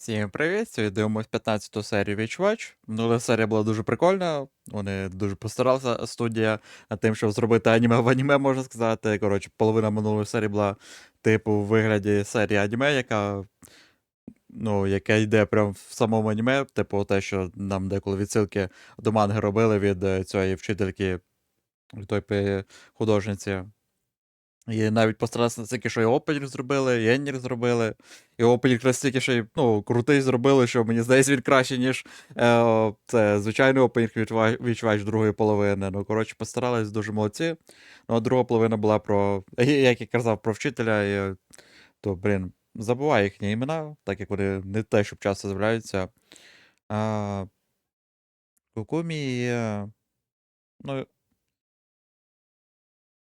Всім привіт! Сьогодні дивимось 15-ту серію Witch. Минула серія була дуже прикольна. Вони дуже постаралися студія над тим, щоб зробити аніме в аніме, можна сказати. Коротше, половина минулої серії була, типу, в вигляді серії аніме, яка. Ну, яке йде прямо в самому аніме, типу, те, що нам деколи відсилки до манги робили від е, цієї вчительки, той художниці. І навіть постаралися настільки, що і опенінг зробили, і еннір зробили. І опенінг настільки, що й, ну, крутий зробили, що мені здається, він краще, ніж е, це звичайний опенінг відчувач другої половини. Ну, коротше, постарались дуже молодці. Ну, а друга половина була про, як я казав, про вчителя, і, то, блін, забуваю їхні імена, так як вони не те, щоб часто з'являються. Кукумі, е, ну,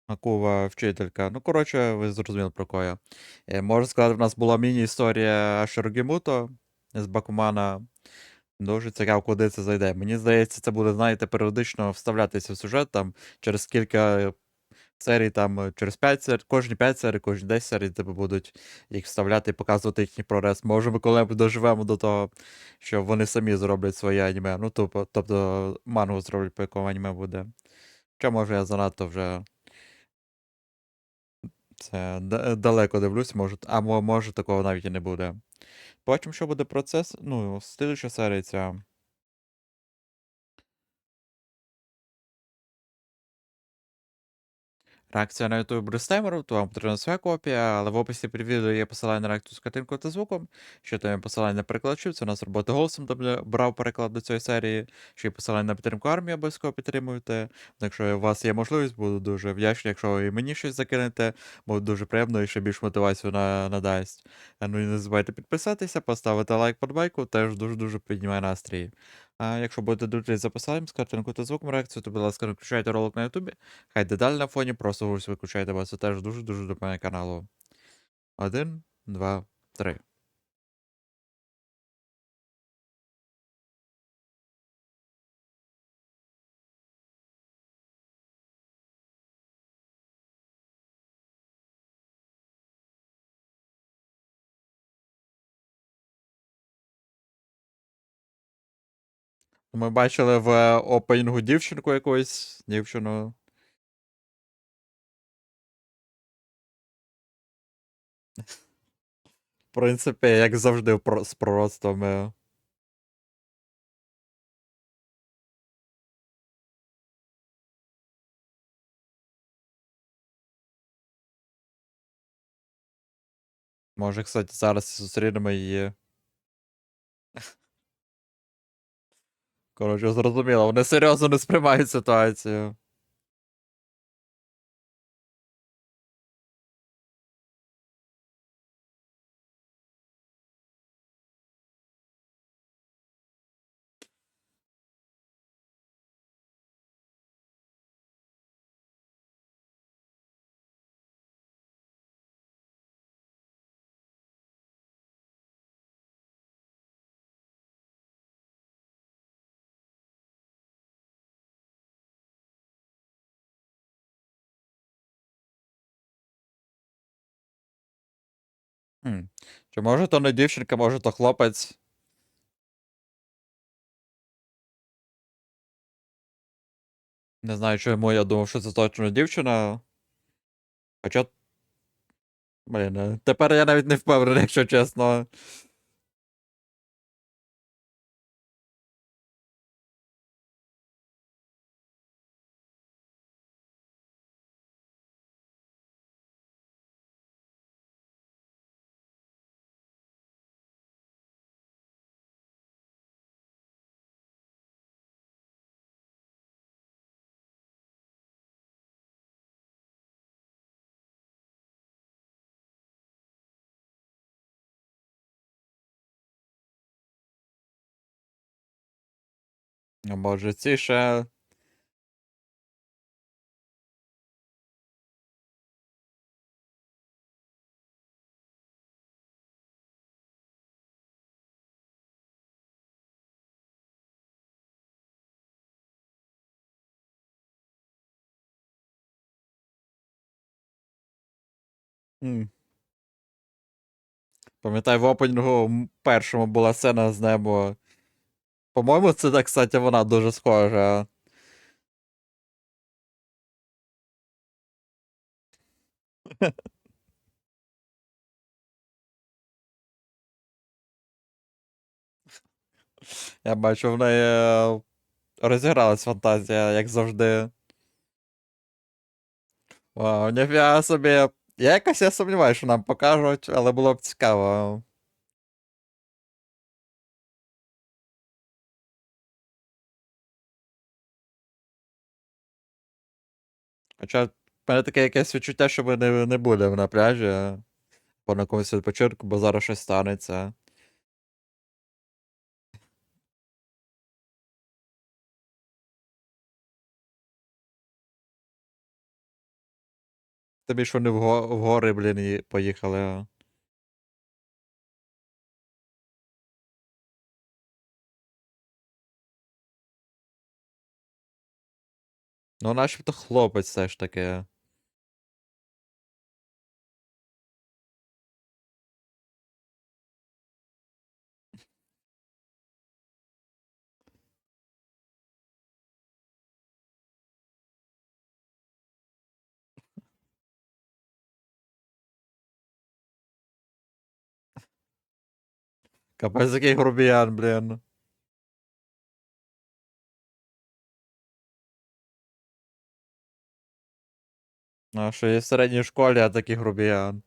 Акува вчителька. Ну, коротше, ви зрозуміли про кого я. Е, Можна сказати, в нас була міні-історія Широгімуто з Бакумана. Дуже цікаво, куди це зайде. Мені здається, це буде, знаєте, періодично вставлятися в сюжет там через кілька серій, там е, через 5 серій, кожні 5 серій, кожні 10 серій, типу, будуть їх вставляти і показувати їхній прогрес. Може, ми коли доживемо до того, що вони самі зроблять своє аніме. Ну, тобто, тобто мангу зроблять, по якому аніме буде. Чи може я занадто вже це далеко дивлюсь, може, а може такого навіть і не буде. Побачимо, що буде процес. Ну, слідуюча серія ця. Реакція на YouTube Брестаймеру, то вам потрібна своя копія, але в описі під відео є посилання на реакцію з картинкою та звуком. Що там є посилання на перекладачів, це у нас робота голосом, де я брав переклад до цієї серії. Ще й посилання на підтримку армії обов'язково підтримуєте. Якщо у вас є можливість, буду дуже вдячний. Якщо і мені щось закинете, буде дуже приємно і ще більш мотивацію на, надасть. А Ну і не забувайте підписатися, поставити лайк подбайку, теж дуже-дуже піднімає настрій. А якщо будете дивитися за посиланням з картинку та звуком реакцію, то, будь ласка, включайте ролик на Ютубі. Хай дедалі на фоні, просто виключайте, бо це теж дуже-дуже допомагає каналу. Один, два, три. Ми бачили в е, опенінгу дівчинку якусь, дівчину. В принципі, як завжди, з пророцтвами. Може, кстати, зараз зустрінемо її. Коротше, зрозуміло, вони серйозно не сприймають ситуацію. Хм. Чи може то не дівчинка, може то хлопець. Не знаю, чому я думав, що це точно дівчина. Хоча. Блін, е, тепер я навіть не впевнений, якщо чесно. А може ці ще. М. Пам'ятаю, в опенінгу першому була сцена з небо. По-моєму, це, так, кстати, вона дуже схожа. Я бачу, в неї е, розігралась фантазія, як завжди. Вау, ніфіга собі. Я якось я сумніваюся, що нам покажуть, але було б цікаво. Хоча в мене таке якесь відчуття, що ми не, не будемо на пляжі По на комусь відпочинку, бо зараз щось станеться. Тобі ж вони в, го- в гори, блін, поїхали. Ну, начебто хлопець все ж таки. Капець який грубіян, блін. А що є в середній школі, а такий грубіян.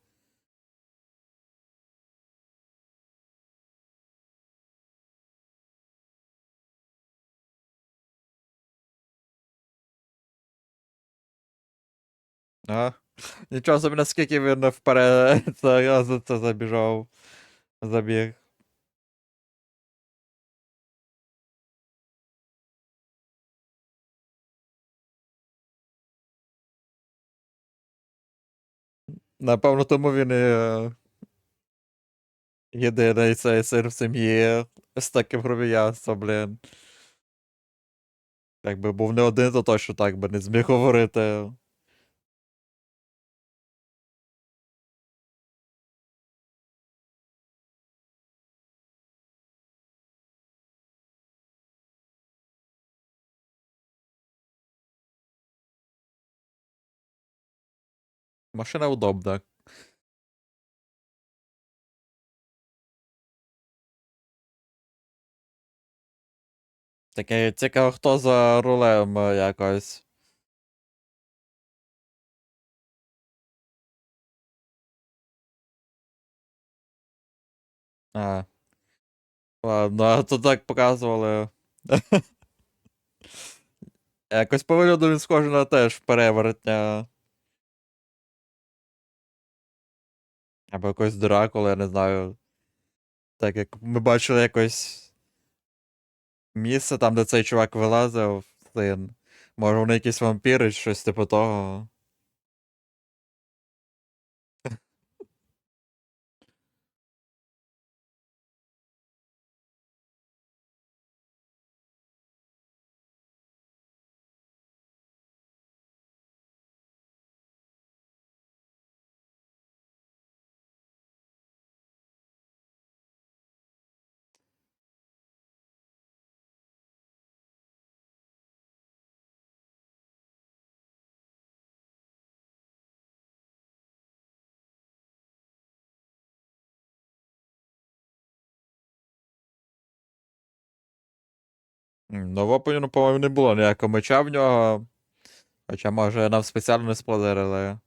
А? Нічого собі, наскільки він вперед це, це забіжав. Забіг. Напевно, тому він і е, єдиний цей син в сім'ї з таким громіянством, блін. Якби був не один, то точно так би не зміг говорити. Машина удобна. Таке цікаво, хто за рулем е, якось. А. Ладно, а то так показували. Якось по вигляду він схожий на теж перевертня. Або якось Дракула, я не знаю. Так як ми бачили якось місце там, де цей чувак вилазив, син. Може вони якісь вампіри щось типу того. Опеню, по-моєму, не було ніякого меча в нього. Хоча, може, нам спеціально не спойлерили.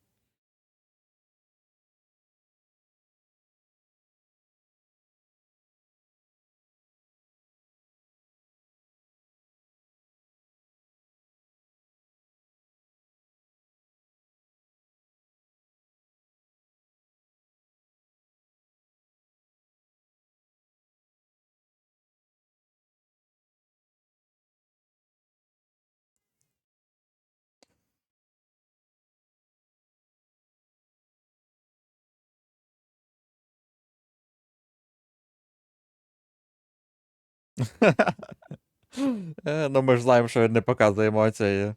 Е, ну ми ж знаємо, що він не показує емоції.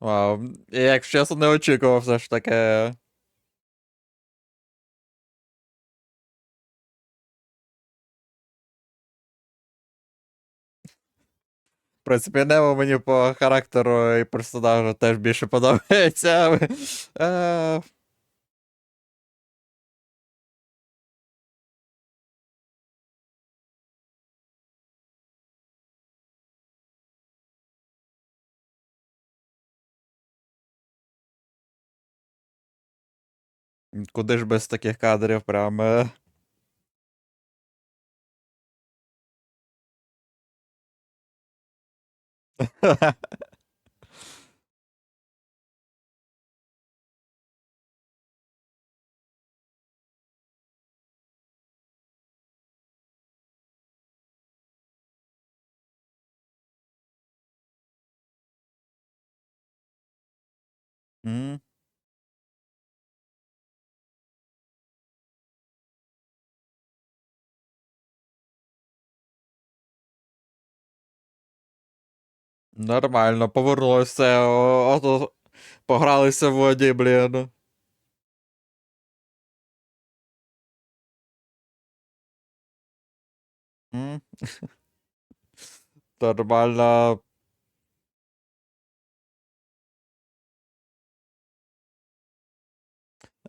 Вау. Я, якщо чесно, не очікував все ж таке. В принципі, Нево мені по характеру і персонажу теж більше подобається. Е, Куди ж без таких кадрів, прям. е. М. Нормально, повернулося Ото погралися в воді, блін. Нормально.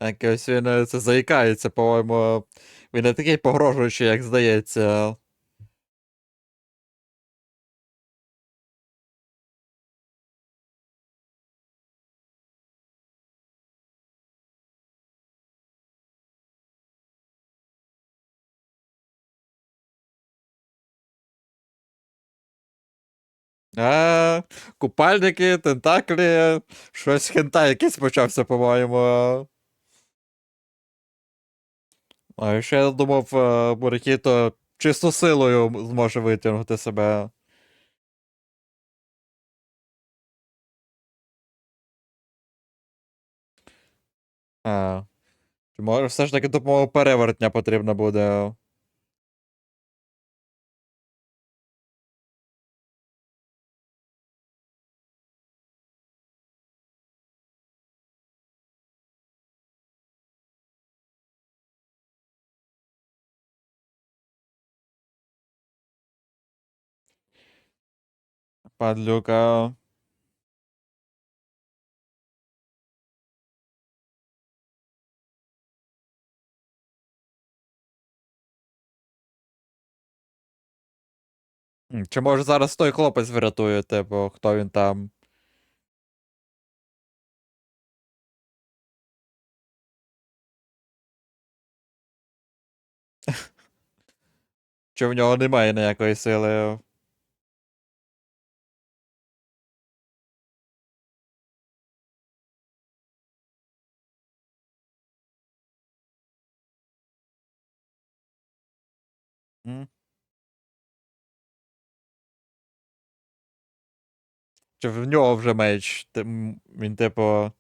Якось він е, заїкається, по-моєму. Він не такий погрожуючий, як здається. А, купальники, тентаклі, щось хентай якийсь почався, по-моєму. А ще я думав, е, Бурикіто чисто силою зможе витягнути себе. А. Чи може все ж таки допомога перевертня потрібна буде. Падлюка. Чи може зараз той хлопець врятує, типу, хто він там? Чи в нього немає ніякої сили? М? Чи в нього вже меч? Ти- м, Він, типу,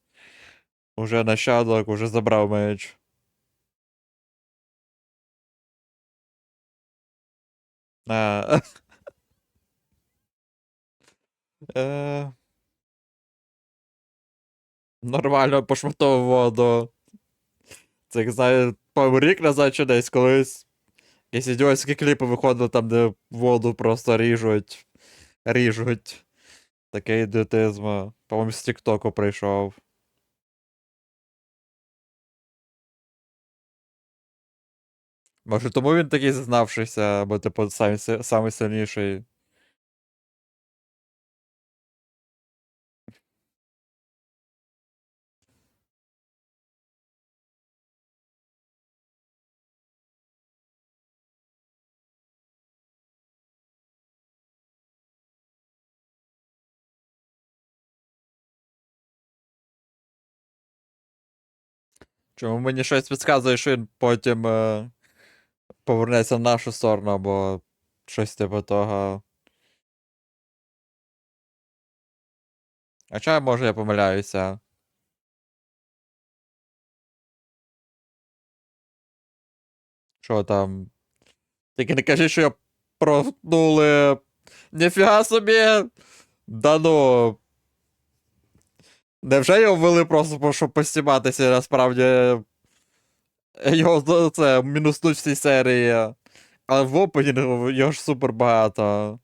уже нащадок, уже забрав меч. А. Е, Нормально пошматовував. Це як знаю, по рік назад чи десь колись. Якісь ідіотські кліпи виходили там, де воду просто ріжуть. Ріжуть. Таке ідіотизм. По-моєму, з Тіктоку прийшов. Може, тому він такий зазнавшийся, бо, типу, си- самий сильніший. Чому мені щось підказує, що він потім е, повернеться в нашу сторону, або щось типу того. А чого, може, я помиляюся? Що там? Тільки не кажи, що я проткнули. Ніфіга собі! Да ну. Невже його ввели просто, щоб постібатися, насправді. Його це мінуснуть в цій серії. А в опені його ж супер багато.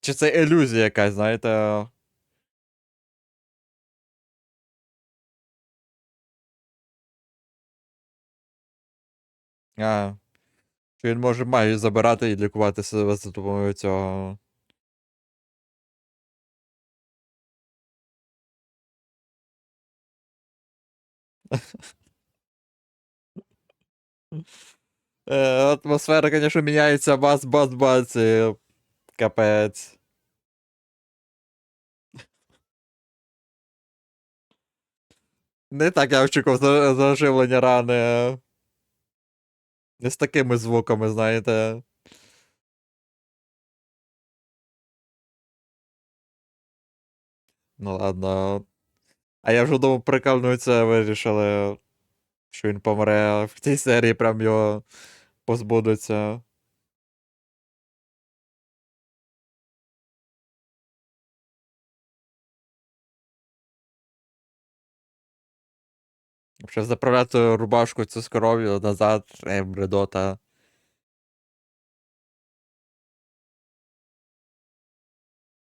Чи це ілюзія якась, знаєте. А. Що він може магію забирати і лікувати себе за допомогою цього. Е, атмосфера, конечно, міняється бац, бац, бац. І... Капець. Не так я очікував за- заживлення рани. Не з такими звуками, знаєте. Ну ладно. А я вже думав, прикольнуться, вирішили, що він помре в цій серії, прям його позбудуться. Ще заправляти рубашку цю з коров'ю назад, ей, бредота.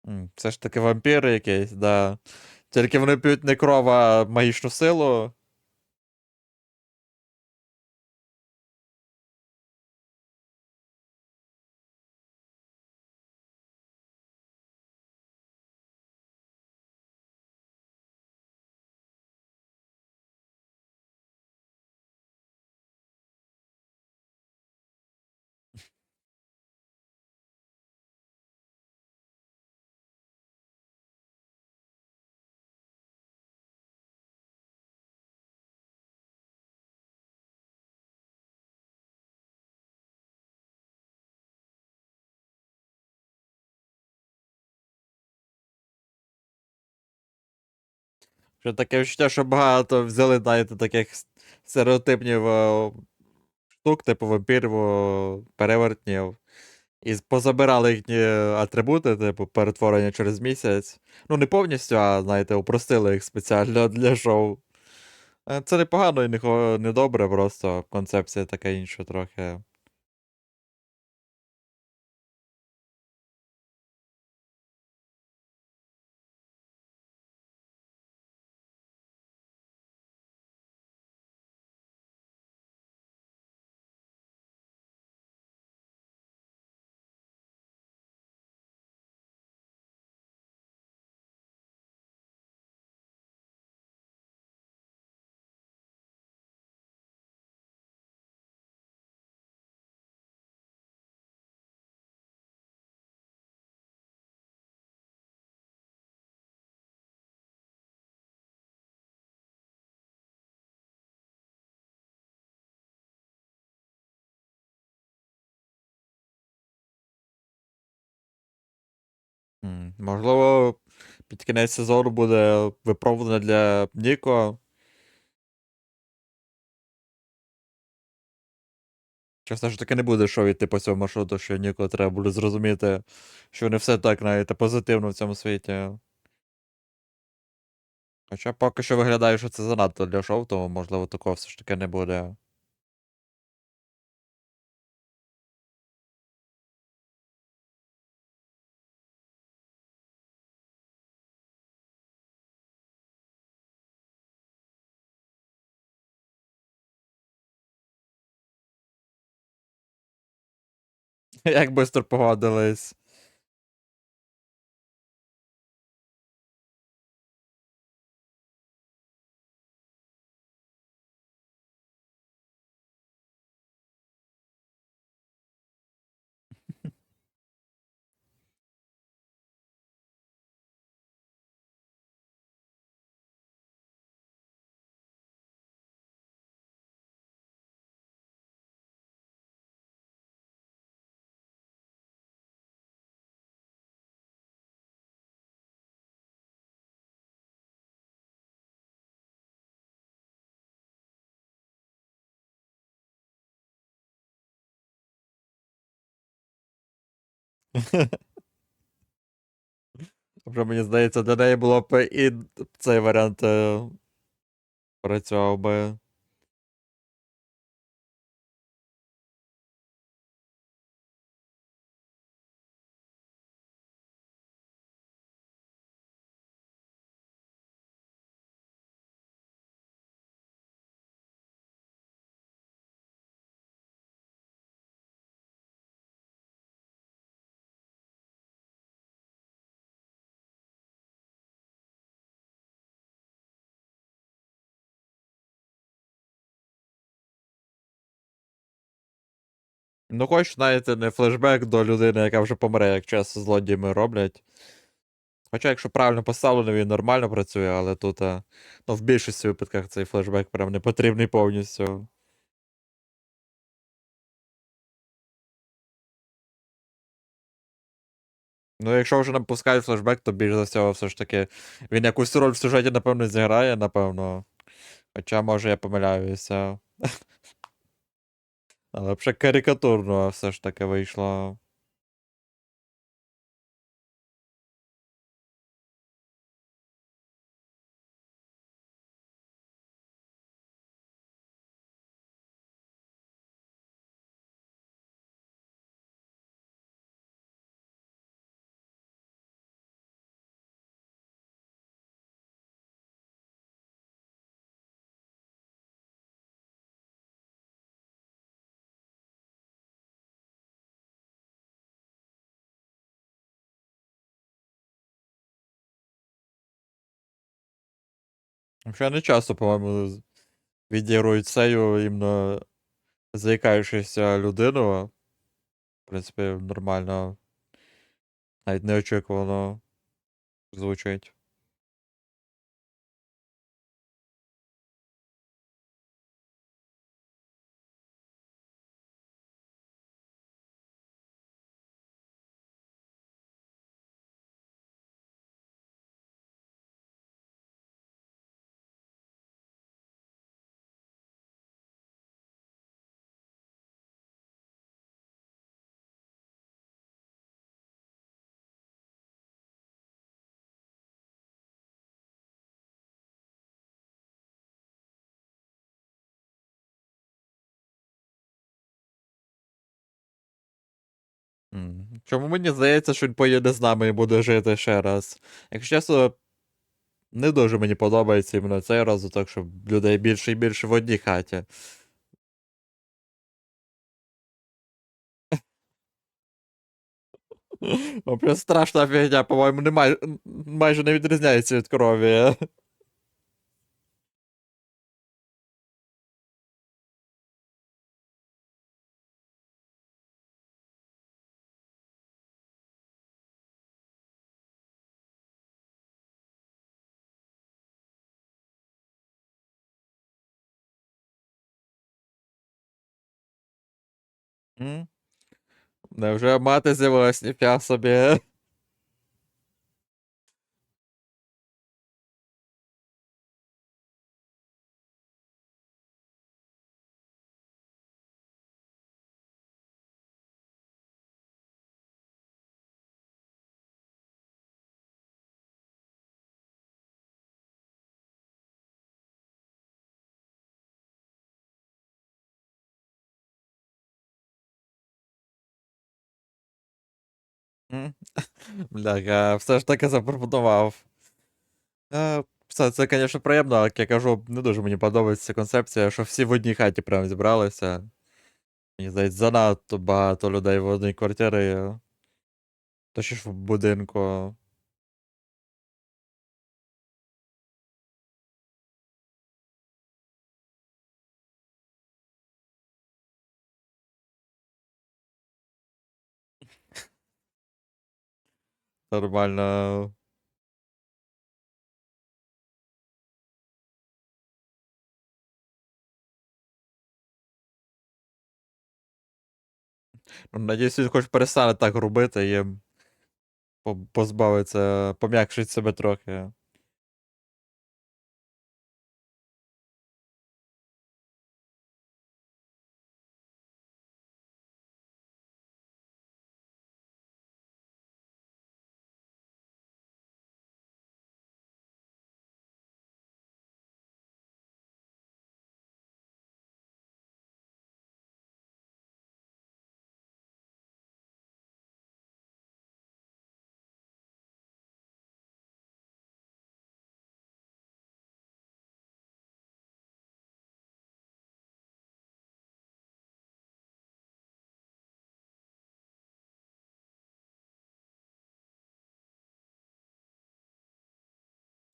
М, Це ж таки вампіри якісь, да. Тільки вони п'ють не кров, а магічну силу. Що таке відчуття, що багато взяли, знаєте, таких с- е, штук, типу вампірів, перевертнів. І позабирали їхні атрибути, типу, перетворення через місяць. Ну, не повністю, а, знаєте, упростили їх спеціально для шоу. Е, Це непогано і не добре, просто концепція така інша трохи. Можливо, під кінець сезону буде випробування для Ніко. Чесно ж таки не буде шоу йти по цьому маршруту, що Ніко треба буде зрозуміти, що не все так навіть позитивно в цьому світі. Хоча поки що виглядає, що це занадто для шоу, тому можливо такого все ж таки не буде. Як швидко погодились. Вже мені здається, для неї було б і цей варіант е, працював би. Ну, хоч, знаєте, не флешбек до людини, яка вже помре, як часто злодіями роблять. Хоча, якщо правильно поставлено, він нормально працює, але тут, а, ну, в більшості випадках цей флешбек прям не потрібний повністю. Ну, якщо вже нам пускають флешбек, то більш за всього все ж таки він якусь роль в сюжеті, напевно, зіграє, напевно. Хоча, може, я помиляюся. Але вже карикатурно все ж таки вийшло. Взагалі не часто, по-моєму, відігрують цею іменно заїкаючися людину. В принципі, нормально. Навіть неочікувано звучить. Чому мені здається, що він поїде з нами і буде жити ще раз. Якщо чесно, не дуже мені подобається іменно цей розвиток, щоб людей більше і більше в одній хаті. Прям страшна фігня, по-моєму, майже не відрізняється від крові. М? Невже мати з'явилась ніфіга собі. Бляха, все ж таки запропонував. Е, Все, це, звісно, приємно, але як я кажу, не дуже мені подобається концепція, що всі в одній хаті прям зібралися. Мені здається, занадто багато людей в одній квартирі. Точніше в будинку. Нормально. Ну, Надіюсь, він хоч перестане так робити і позбавиться, пом'якшить себе трохи.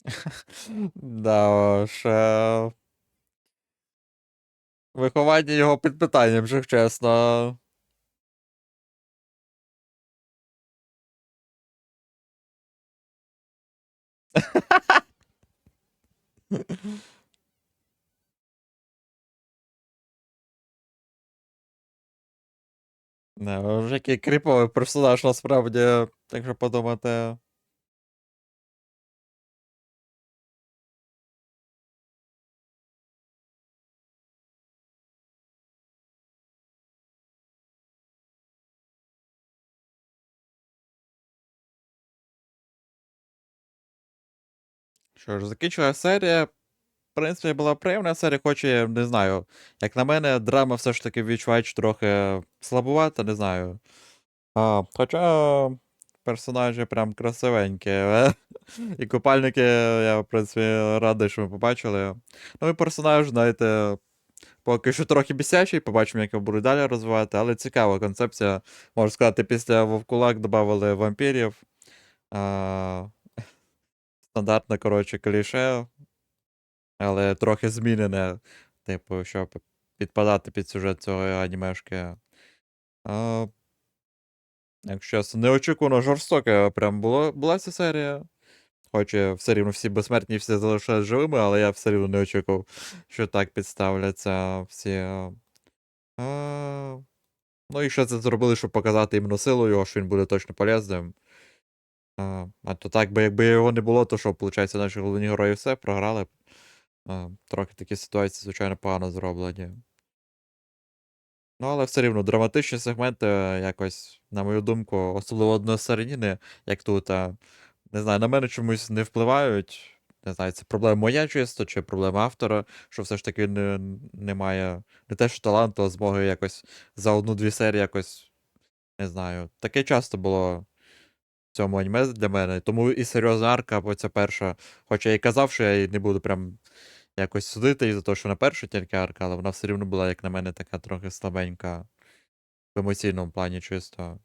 Да уж. Виховання його під питанням, вже чесно. Не, вже який кріповий персонаж насправді, так що подумати. Що ж, закінчила серія. В принципі, була приємна серія, хоч і не знаю. Як на мене, драма все ж таки відчувач трохи слабувата, не знаю. А, хоча персонажі прям красивенькі. І купальники, я, в принципі, радий, що ми побачили. Ну і персонаж, знаєте, поки що трохи бісячий, побачимо, як його будуть далі розвивати, але цікава концепція. Можна сказати, після Вовкулак додали вампірів. А, стандартне, коротше, кліше, але трохи змінене, типу, щоб підпадати під сюжет цього анімешки. А, якщо чесно, неочікувано жорстока прям було, була ця серія. Хоч все рівно всі безсмертні всі залишаються живими, але я все рівно не очікував, що так підставляться всі. А, ну і ще це зробили, щоб показати іменно силу його, що він буде точно полезним. А, то так, би якби його не було, то що, виходить, наші головні герої все програли. А, трохи такі ситуації, звичайно, погано зроблені. Ну, але все рівно драматичні сегменти якось, на мою думку, особливо односерійні, як тут, а, не знаю, на мене чомусь не впливають. Не знаю, це проблема моя чисто, чи проблема автора, що все ж таки не, немає не те, що таланту, а змоги якось за одну-дві серії якось. Не знаю. Таке часто було цьому аніме для мене. Тому і серйозна арка, бо ця перша. Хоча я і казав, що я її не буду прям якось судити із-за того, що на першу тільки арка, але вона все рівно була, як на мене, така трохи слабенька в емоційному плані чисто.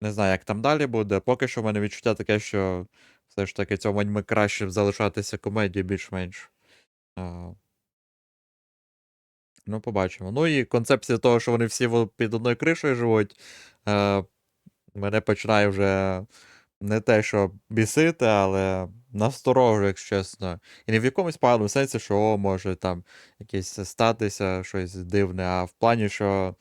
Не знаю, як там далі буде. Поки що в мене відчуття таке, що все ж таки цьому аніме краще залишатися комедією більш-менш. Ну, побачимо. Ну і концепція того, що вони всі під одною кришею живуть, е, мене починає вже не те, що бісити, але насторожує, якщо чесно. І не в якомусь поганому сенсі, що о, може там якесь статися, щось дивне, а в плані, що.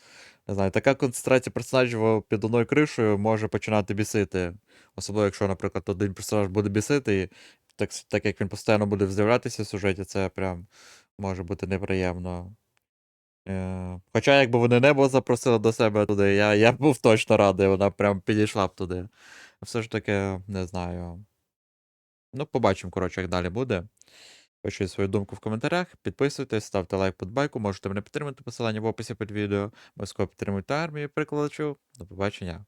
Не знаю, така концентрація персонажів під одною кришею може починати бісити. Особливо, якщо, наприклад, один персонаж буде бісити, і так, так як він постійно буде з'являтися в сюжеті, це прям може бути неприємно. Е, Хоча, якби вони небо запросили до себе туди, я, я був точно радий, вона прям підійшла б туди. Все ж таки, не знаю. Ну, побачимо, коротше, як далі буде. Пишіть свою думку в коментарях, підписуйтесь, ставте лайк подбайку, можете мене підтримати посилання в описі під відео. Обов'язково підтримуйте армію, прикладачу. До побачення.